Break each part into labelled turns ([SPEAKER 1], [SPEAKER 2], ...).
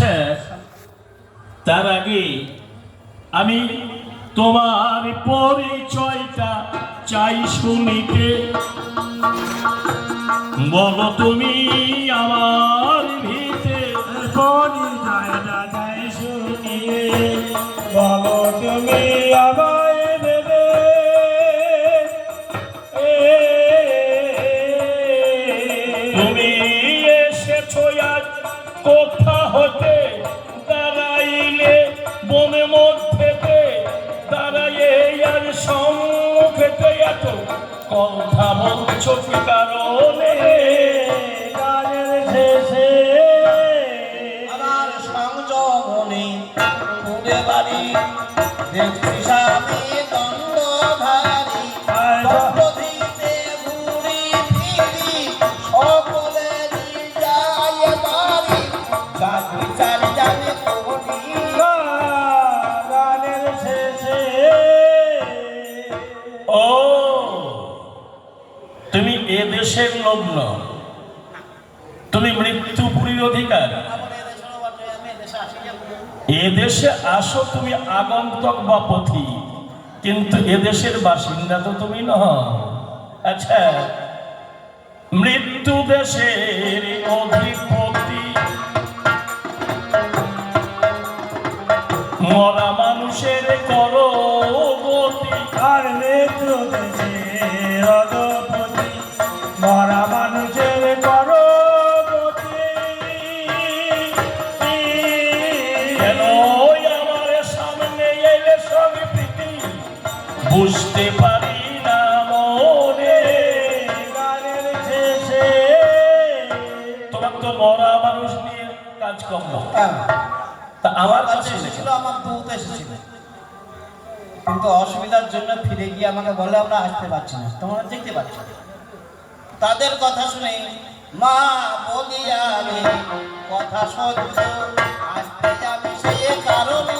[SPEAKER 1] আচ্ছা তার আগে আমি তোমার পরিচয়টা চাই শুনিতে বলো তুমি আমার ভিতে
[SPEAKER 2] পরিচয়টা চাই শুনিয়ে বলো তুমি আমায়
[SPEAKER 1] কথা মন ছোট কারণে? দেশের লোক নও তুমি মৃত্যুপুরীর অধিকার।
[SPEAKER 3] এদেশের এদেশে আসো
[SPEAKER 1] তুমি আগন্তক বা পথি, কিন্তু এ দেশের বাসিন্দা তো তুমি নহ আচ্ছা মৃত্যু দেশের অধিপতি। মরা মানুষের করো
[SPEAKER 2] আর মৃত্যু দেশে মরা
[SPEAKER 1] মানুষ নিয়ে কাজ কম
[SPEAKER 3] হ্যাঁ।
[SPEAKER 1] তা আমার
[SPEAKER 3] কাছে এসেছিল আমার দূত এসেছিল। কিন্তু অসুবিধার জন্য ফিরে গিয়ে আমাকে বলে আমরা আসতে পারছি না। তোমরা দেখতে পাচ্ছ। তাদের কথা শুনে মা বলিয়া আমি কথা সত্য আসতে যাবে সে কারণে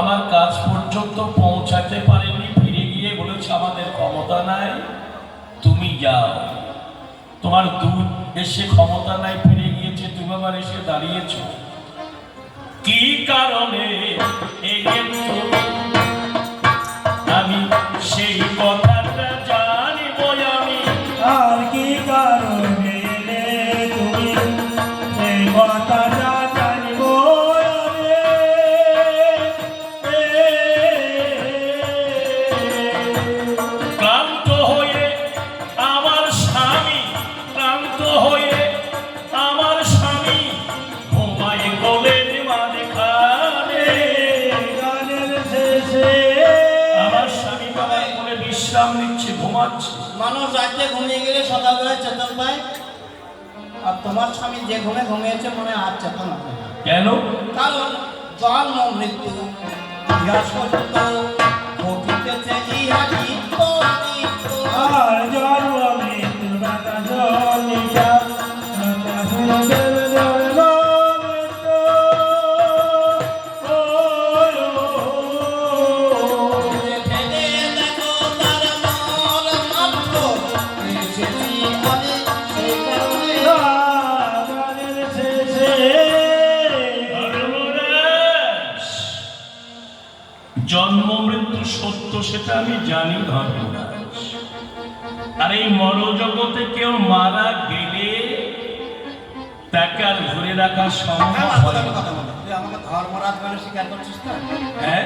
[SPEAKER 3] আমার
[SPEAKER 1] কাজ পর্যন্ত পৌঁছাতে পারেনি ফিরে গিয়ে বলেছে, আমাদের ক্ষমতা নাই, তুমি যাও। তোমার দূর এসে ক্ষমতা নাই, ফিরে গিয়েছে, তুমি আবার এসে দাঁড়িয়েছ। কি কারণে এগিয়ে
[SPEAKER 2] গানের শেষে
[SPEAKER 1] আমার স্বামী বাবার কোলে বিশ্রাম নিচ্ছে ঘুমাচ্ছে।
[SPEAKER 3] মানুষ রাত্রে ঘুমিয়ে গেলে সকালবেলা চেতন পায়। আর তোমার স্বামী যে ঘুমে ঘুমিয়েছে মনে আর চেতন হবে
[SPEAKER 1] কেন?
[SPEAKER 3] কারণ জন্ম মৃত্যু ইহা সত্য ঘটিতেছে ইহা নিত্য নিত্য।
[SPEAKER 2] আর জন্ম মৃত্যু জন্ম মৃত্যু
[SPEAKER 1] সত্য সেটা আমি জানি ধর্মরাজ। আর এই মরজগতে কেউ মারা গেলে তাকে আর ধরে রাখা সম্ভব
[SPEAKER 3] হ্যাঁ,
[SPEAKER 1] হ্যাঁ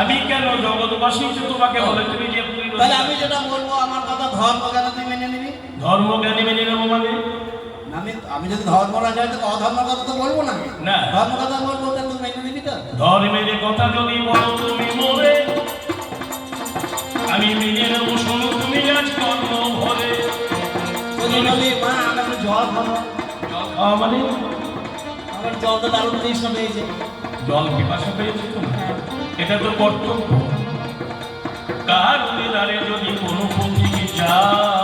[SPEAKER 3] আমি
[SPEAKER 1] কেন জগৎবাসী যে তোমাকে বলে। তুমি যে
[SPEAKER 3] আমি যেটা বলব আমার কথা ধর্ম কেন তুই মেনে নিবি।
[SPEAKER 1] ধর্মজ্ঞানী মেনে নেব মানে?
[SPEAKER 3] আমি আমি যদি তো অধর্মের কথা তো বলব না।
[SPEAKER 1] না।
[SPEAKER 3] ধর্ম কথা বলব তা তুই মেনে নিবি তো।
[SPEAKER 1] ধর্মের কথা যদি বলো তুমি মরে আমি মেনে নেব শোনো তুমি আজ কর্ম ভরে।
[SPEAKER 3] যদি বলি মা আমি জল খাব
[SPEAKER 1] জল খাওয়া মানে?
[SPEAKER 3] আমার জলটা দারুণ তৃষ্ণা পেয়েছে।
[SPEAKER 1] জল পিপাসা পেয়েছে তুমি এটা তো কর্তব্য। কার উদারে যদি কোনো যায়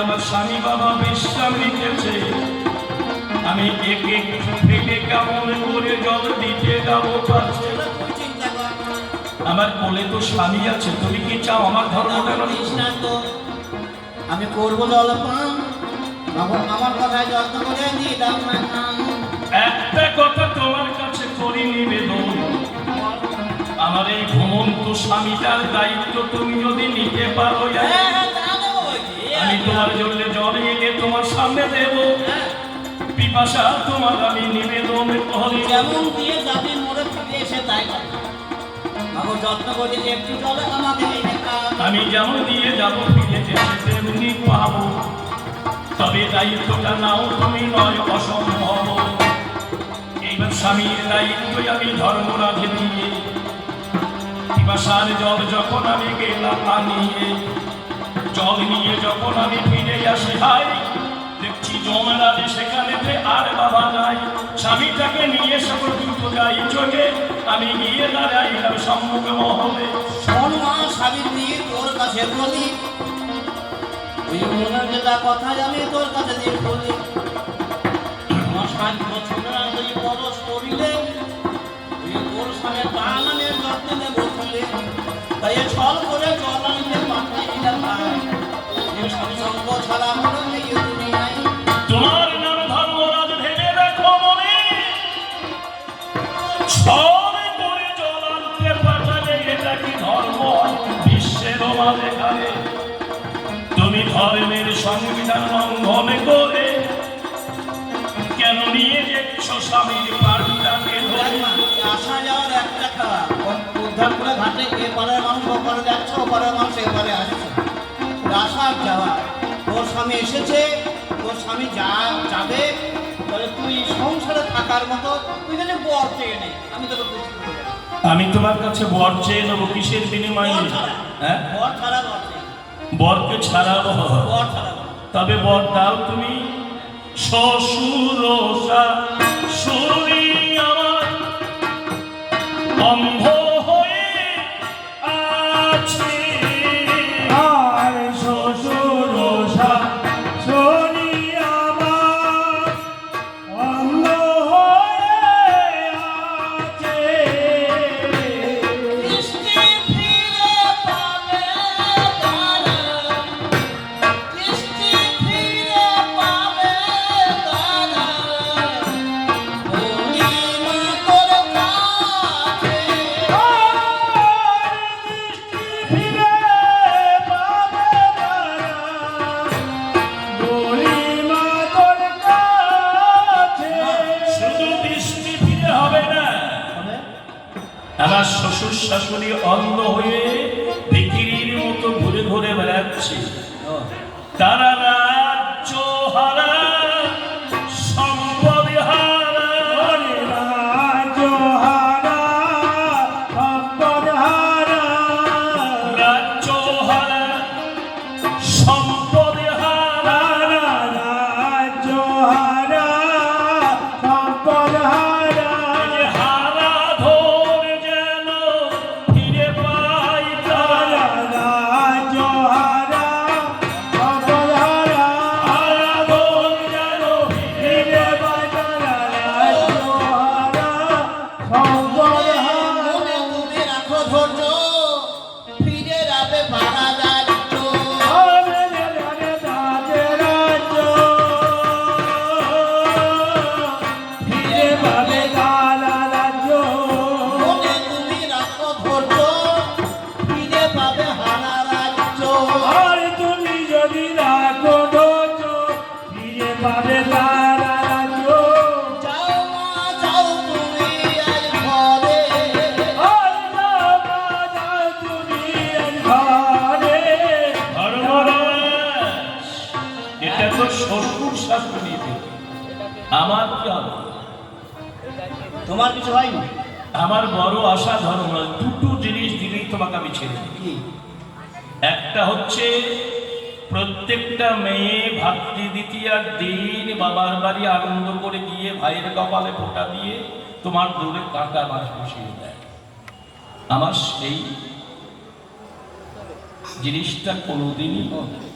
[SPEAKER 1] আমার স্বামী বাবা বিশ্রাম নিতেছে আমি এক এক থেকে কেমন করে জল দিতে যাব পারছে আমার কোলে তো স্বামী আছে তুমি কি চাও আমার ধর্মটা
[SPEAKER 3] দৃষ্টান্ত আমি করব জল পান আমার কথায় যত্ন করে দিয়ে দাও না
[SPEAKER 1] একটা কথা তোমার কাছে করি নিবেদন। আমার এই ঘুমন্ত স্বামীটার দায়িত্ব তুমি যদি নিতে পারো আমি তোমার জন্য জল এনে তোমার সামনে দেব। পিপাসা তোমার আমি নিবেদন করি।
[SPEAKER 3] যেমন দিয়ে যাবি মোড়ে ফিরে এসে তাই। আমার যত্ন করে একটু জলে আমাকে
[SPEAKER 1] আমি যেমন দিয়ে যাব ফিরে যেতে তেমনি পাবো। তবে দায়িত্বটা নাও তুমি নয় অসম্ভব। এইবার স্বামীর দায়িত্ব আমি ধর্মরাধে দিয়ে। পিপাসার জল যখন আমি গেলাম আনিয়ে জল নিয়ে যখন আমি ফিরে আসি হাই দেখছি জমেরাজে সেখানেতে আর বাবা নাই। স্বামীটাকে নিয়ে সকল দ্রুত যাই চোখে, আমি গিয়ে দাঁড়াইলাম সম্মুখে মহলে।
[SPEAKER 3] মা সাবিত্রী তোর কাছে বলি। ওই মনের যেটা কথা আমি তোর কাছে দিয়ে বলি। আমার তাই ছল করে জল আনতে
[SPEAKER 1] তোমার নাম ধর্মরাজ ভেবে দেখো মনে। ছড়ে করে তুমি ধর্মের সংবিধান লঙ্ঘন করে কেন নিয়ে যাচ্ছ স্বামীর পাড়িটাকে
[SPEAKER 3] আসা যাওয়ার একটা করে ঘাটে এ পাড়ার মানুষ ও পাড়ে যাচ্ছে ও পাড়ার মানুষ এ পাড়ে আসছে আসার যাওয়া স্বামী এসেছে তোর স্বামী যা যাবে তাহলে তুই সংসারে থাকার মতো তুই যেন বর চেয়ে নে আমি তোকে
[SPEAKER 1] আমি তোমার কাছে বর চেয়ে নেব কিসের বিনিময়ে? হ্যাঁ?
[SPEAKER 3] বর ছাড়া বর
[SPEAKER 1] বরকে ছাড়াবো।
[SPEAKER 3] বর ছাড়া
[SPEAKER 1] তবে বর দাও তুমি। শ্বশুর শাশুড়ি আমার অন্ধ হয়ে বিক্রির মতো ঘুরে ঘুরে বেড়াচ্ছে। তারা থেকে আমার কি হবে?
[SPEAKER 3] তোমার কিছু হয়নি?
[SPEAKER 1] আমার বড় আশা ধর্ম দুটো জিনিস দিলেই তোমাকে আমি ছেড়ে
[SPEAKER 3] কি?
[SPEAKER 1] একটা হচ্ছে প্রত্যেকটা মেয়ে ভাতৃ দ্বিতীয়ার দিন বাবার বাড়ি আনন্দ করে গিয়ে ভাইয়ের কপালে ফোঁটা দিয়ে তোমার দূরে কাঁটা মাছ বসিয়ে দেয়। আমার সেই জিনিসটা কোনোদিনই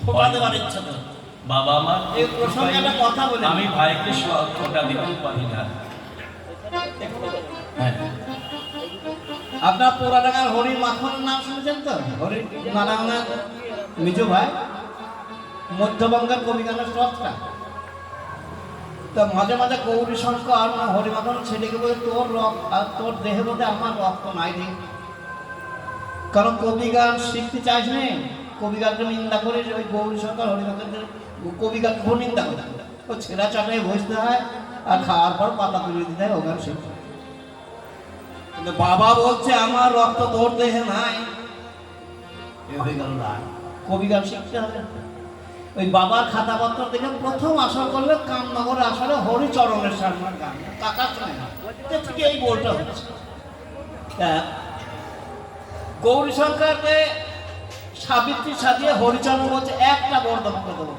[SPEAKER 3] ফোটা দেওয়ার ইচ্ছা
[SPEAKER 1] বাবা মা আমি ভাইকে ফোঁটা দিতে পারি না। হ্যাঁ।
[SPEAKER 3] আপনার পোড়াডাঙ্গার হরি মাখন নাম শুনেছেন তো? হরি নারায়ণের মিজু ভাই। মধ্যবঙ্গের কবিগানের স্রষ্টা তা মাঝে মাঝে গৌরী শঙ্কর না হরি মাখন ছেলেকে বলে তোর রক্ত আর তোর দেহের মধ্যে আমার রক্ত নাই রে। কারণ কবি গান শিখতে চাইছ নে? কবি গানকে নিন্দা করে ওই গৌরী শঙ্কর হরি মাখনকে কবি গান নিন্দা করে। ও ছেঁড়া চাটাই বসতে হয় আর খাওয়ার পর পাতা তুলে দিতে হয় ও গান শিখতে হয়। কিন্তু বাবা বলছে, আমার রক্ত তোর দেহে নাই। হয়ে কবি গান শিখতে হবে। ওই বাবার খাতাপত্র দেখে প্রথম আশা করলে কামনগরে আসলে হরিচরণের শর্মার গান। কাকা শোনে না থেকে এই বলটা হচ্ছে। গৌরী সরকারকে সাবিত্রী সাজিয়ে হরিচরণ বলছে, একটা বর দেবো।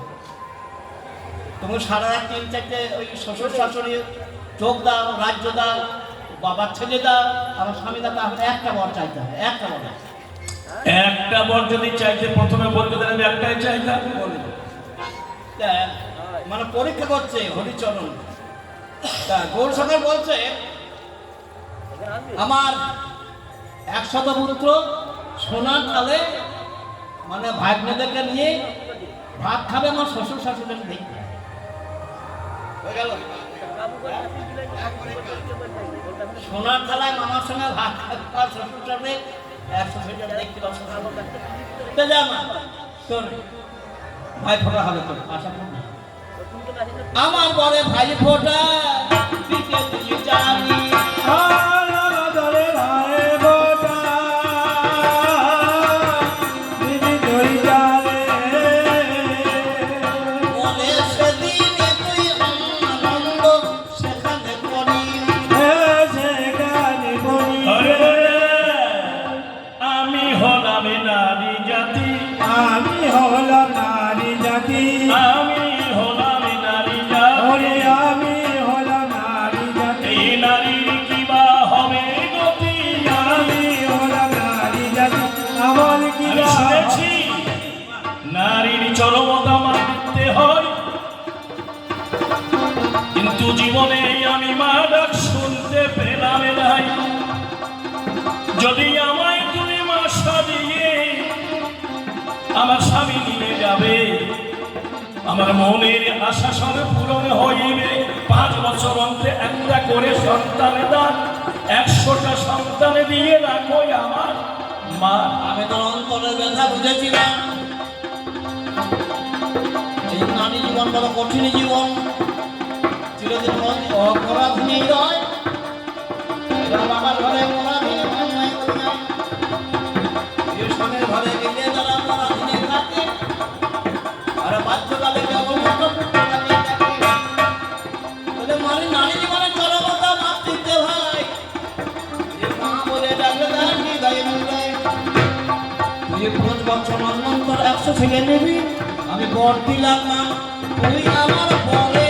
[SPEAKER 3] তুমি সারা রাত তিন চারটে ওই শ্বশুর শাশুড়ি চোখ দাও রাজ্য দাও বাবার ছেলে দাও আমার স্বামী দাও তাহলে একটা বর চাইতে হবে একটা বর
[SPEAKER 1] একটা বর যদি চাইতে প্রথমে বলতে তাহলে আমি একটাই চাইতাম।
[SPEAKER 3] মানে পরীক্ষা করছে হরিচরণ। তা গৌর সরকার বলছে আমার একশত পুত্র সোনার থালে মানে ভাগ্নেদেরকে নিয়ে ভাত খাবে আমার শ্বশুর শাশুড়ের দেখবে সোনার থালায় মামার সঙ্গে ভাত একশো দেখতে ভাই ফোটা হবে তোর, আশা আমার পরে ভাই ফোটা
[SPEAKER 1] নাই। যদি আমায় তুমি মা সাজিয়ে আমার স্বামী নিয়ে যাবে, আমার মনের আশা সব পূরণ হইবে। পাঁচ বছর অন্তে একটা করে সন্তান দান, একশোটা সন্তান দিয়ে রাখো আমার মা।
[SPEAKER 3] আমি তো অন্তরের ব্যথা বুঝেছিলাম। এই নারী জীবন বড় কঠিন জীবন। চিরদিন অপরাধী নয় এরা বছর অনন্তর একশো থেকে নিবি আমি বর দিলাম না তুই আমার বলে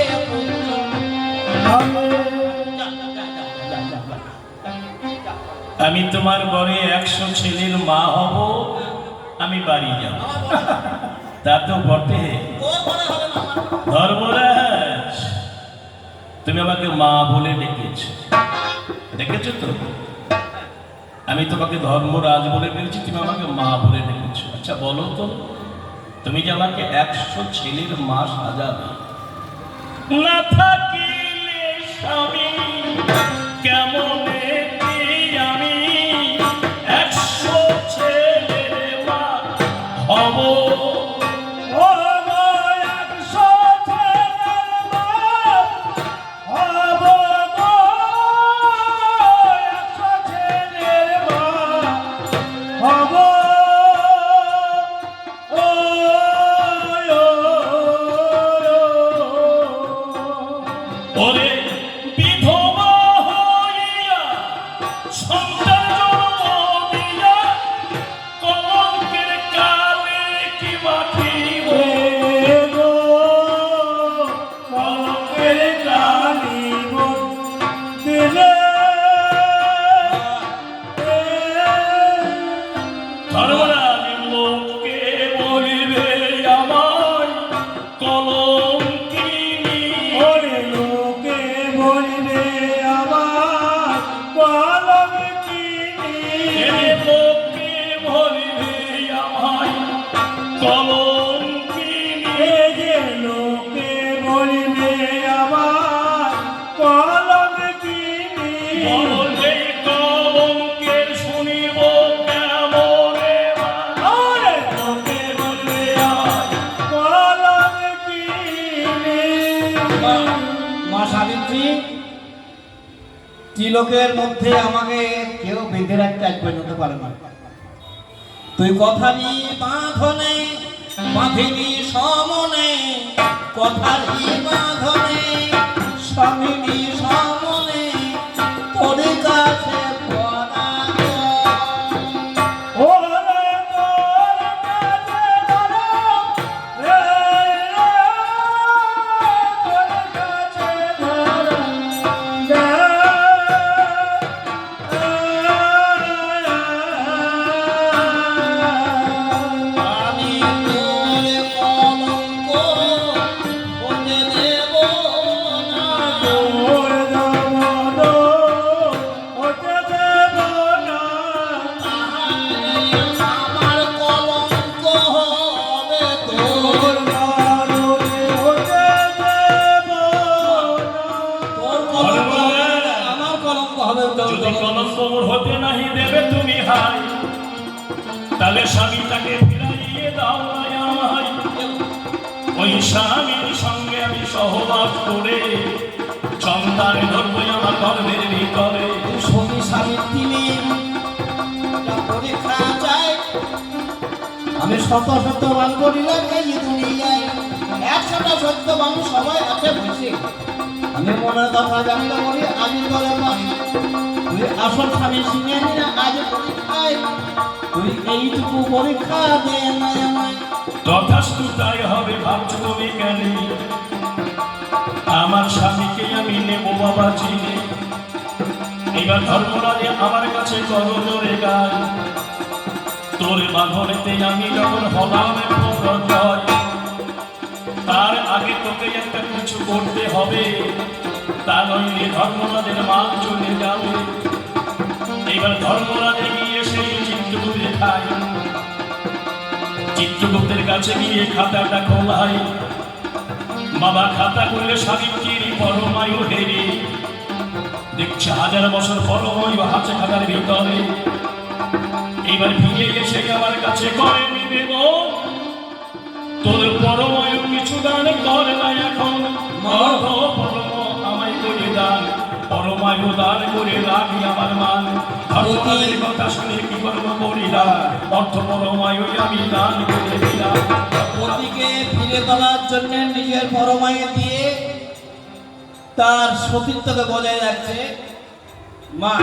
[SPEAKER 2] আমি
[SPEAKER 1] তোমার ঘরে একশো ছেলের মা হব, আমি বাড়ি যাব। তা তো বটে। ধর্মরাজ, তুমি আমাকে মা বলে ডেকেছ। ডেকেছ তো? আমি তোমাকে ধর্মরাজ বলে ডেকেছি তুমি আমাকে মা বলে ডেকেছো। আচ্ছা বলো তো, তুমি যে আমাকে একশো ছেলের মা সাজাবে। না থাকিলে স্বামী কেমন কলঙ্কিনী এ
[SPEAKER 2] যে লোকে বলবে আমার কলম কিনি
[SPEAKER 1] বলবে কলঙ্কের শুনিব কেমনে
[SPEAKER 2] ওরে লোকে বলবে আমার কলম কিনি
[SPEAKER 3] মা সাবিত্রী তিলকের মধ্যে আমাকে কেউ বেঁধে রাখতে আজ পর্যন্ত পারে না। তুই কথারই বাঁধনে বাঁধিনি সমনে কথারই বাঁধনে
[SPEAKER 1] মোর হতে নাহি দেবে তুমি হাই তাহলে স্বামী তাকে ফিরাইয়ে দাও আমায়। ওই স্বামীর সঙ্গে আমি সহবাস করে সন্তান ধরবো আমার গর্ভের ভিতরে।
[SPEAKER 3] নিয়ে যা পরীক্ষা চাই আমি শত শত করিলাম এই দুনিয়ায় একশোটা সত্য মানুষ সবাই আছে বসে। আমি মনের কথা জানলে বলি, আমি করে আসল স্বামী নিয়ে আজ পরীক্ষায়। তুই এইটুকু পরীক্ষা দে
[SPEAKER 1] তাই হবে, ভাবছ তুমি কেন? আমার স্বামীকে আমি নেব বাবা চিনে এবার ধর্মরাজে আমার কাছে জোরে তোর বাঁধনেতে আমি যখন হলাম তার আগে তোকে একটা কিছু করতে হবে। তা নইলে ধর্মরাজের মান চলে যাবে। এবার ধর্মরাজে গিয়ে সেই চিত্রগুলি খায় চিত্রগুপ্তের কাছে গিয়ে খাতাটা খোলাই। বাবা খাতা করলে সাবিত্রীর পরমায়ু হেরে। দেখছে হাজার বছর পরমায়ু হাতে খাতার ভিতরে। এবার ফিরে এসে আমার কাছে করে নিবে তোর পরমায়ু কিছু দান কর না এখন। অর্ধ পরম আমায় করে দান পরমায়ু দান করে রাখি আমার মান। কথা শুনে কি অর্থ পরমায়ু আমি দান করে দিলাম।
[SPEAKER 3] ফিরে তোলার জন্য নিজের পরমায়ে দিয়ে তার বজায় রাখছে। মা,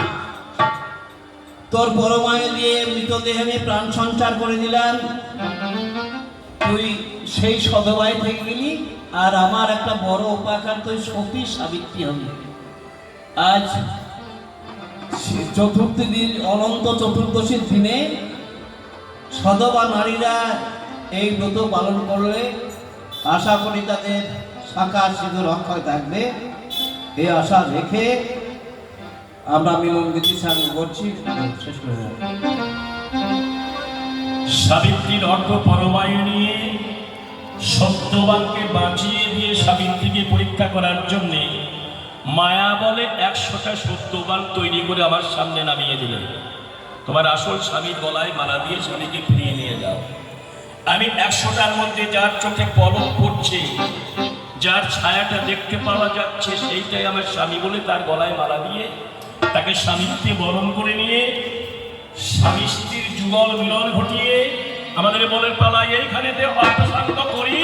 [SPEAKER 3] তোর পরমায়ে দিয়ে মৃতদেহ আমি প্রাণ সঞ্চার করে দিলাম। তুই সেই সদবায় থেকে গেলি আর আমার একটা বড় উপাকার, তুই সতী সাবিত্রী হবি। আজ চতুর্থী দিন, অনন্ত চতুর্দশীর দিনে সদবা নারীরা এই ব্রত পালন করলে আশা করি তাদের শাখা সিঁদুর অক্ষয় থাকবে এই আশা রেখে আমরা মিলন গীতি সাঙ্গ করছি শেষ।
[SPEAKER 1] সাবিত্রীর অর্থ পরমায়ু নিয়ে সত্যবানকে বাঁচিয়ে দিয়ে সাবিত্রীকে পরীক্ষা করার জন্য মায়া বলে একশোটা সত্যবান তৈরি করে আমার সামনে নামিয়ে দিলেন তোমার আসল স্বামীর গলায় মালা দিয়ে স্বামীকে ফিরিয়ে নিয়ে যাও। আমি একশোটার মধ্যে যার চোখে পলক পড়ছে, যার ছায়াটা দেখতে পাওয়া যাচ্ছে, সেইটাই আমার স্বামী বলে তার গলায় মালা দিয়ে তাকে স্বামীত্বে বরণ করে নিয়ে স্বামী স্ত্রীর যুগল মিলন ঘটিয়ে আমাদের বলের পালায়, এইখানেতে অর্থশান্ত করি।